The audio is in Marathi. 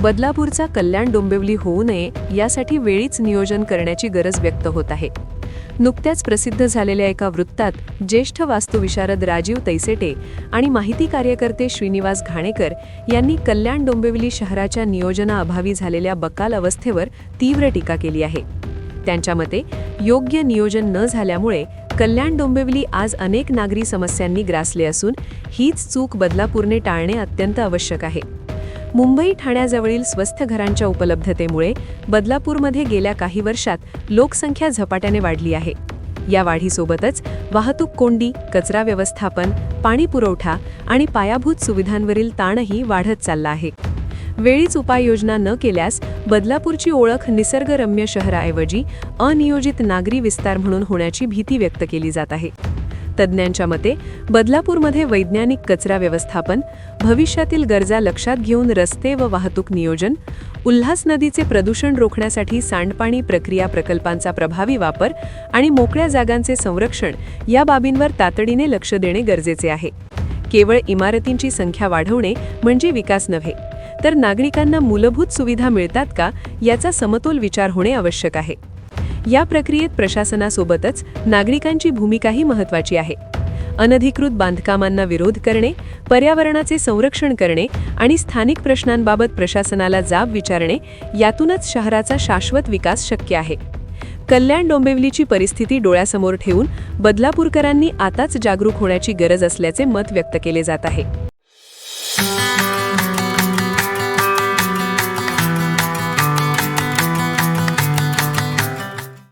बदलापूरचा कल्याण डोंबिवली होऊ नये यासाठी वेळीच नियोजन करण्याची गरज व्यक्त होत आहे. नुकत्याच प्रसिद्ध झालेल्या एका वृत्तात ज्येष्ठ वास्तुविशारद राजीव तैसेटे आणि माहिती कार्यकर्ते श्रीनिवास घाणेकर यांनी कल्याण डोंबिवली शहराच्या नियोजनाअभावी झालेल्या बकाल अवस्थेवर तीव्र टीका केली आहे. त्यांच्या मते योग्य नियोजन न झाल्यामुळे कल्याण डोंबिवली आज अनेक नागरी समस्यांनी ग्रासले असून हीच चूक बदलापूरने टाळणे अत्यंत आवश्यक आहे. मुंबई ठाण्याजवळील स्वस्थ घरांच्या उपलब्धतेमुळे बदलापूरमध्ये गेल्या काही वर्षात लोकसंख्या झपाट्याने वाढली आहे. या वाढीसोबतच वाहतूक कोंडी कचरा व्यवस्थापन पाणी पुरवठा आणि पायाभूत सुविधांवरील ताणही वाढत चालला आहे. वेळीच उपाययोजना न केल्यास बदलापूरची ओळख निसर्गरम्य शहराऐवजी अनियोजित नागरी विस्तार म्हणून होण्याची भीती व्यक्त केली जात आहे. तज्ज्ञांच्या मते बदलापूरमध्ये वैज्ञानिक कचरा व्यवस्थापन भविष्यातील गरजा लक्षात घेऊन रस्ते व वाहतूक नियोजन उल्हास नदीचे प्रदूषण रोखण्यासाठी सांडपाणी प्रक्रिया प्रकल्पांचा प्रभावी वापर आणि मोकळ्या जागांचे संरक्षण या बाबींवर तातडीने लक्ष देणे गरजेचे आहे. केवळ इमारतींची संख्या वाढवणे म्हणजे विकास नव्हे तर नागरिकांना मूलभूत सुविधा मिळतात का याचा समतोल विचार होणे आवश्यक आहे. या प्रक्रियेत प्रशासनासोबतच नागरिकांची भूमिकाही महत्त्वाची आहे. अनधिकृत बांधकामांना विरोध करणे पर्यावरणाचे संरक्षण करणे आणि स्थानिक प्रश्नांबाबत प्रशासनाला जाब विचारणे यातूनच शहराचा शाश्वत विकास शक्य आहे. कल्याण डोंबिवलीची परिस्थिती डोळ्यासमोर ठेवून बदलापूरकरांनी आताच जागरूक होण्याची गरज असल्याचे मत व्यक्त केले जात आहे.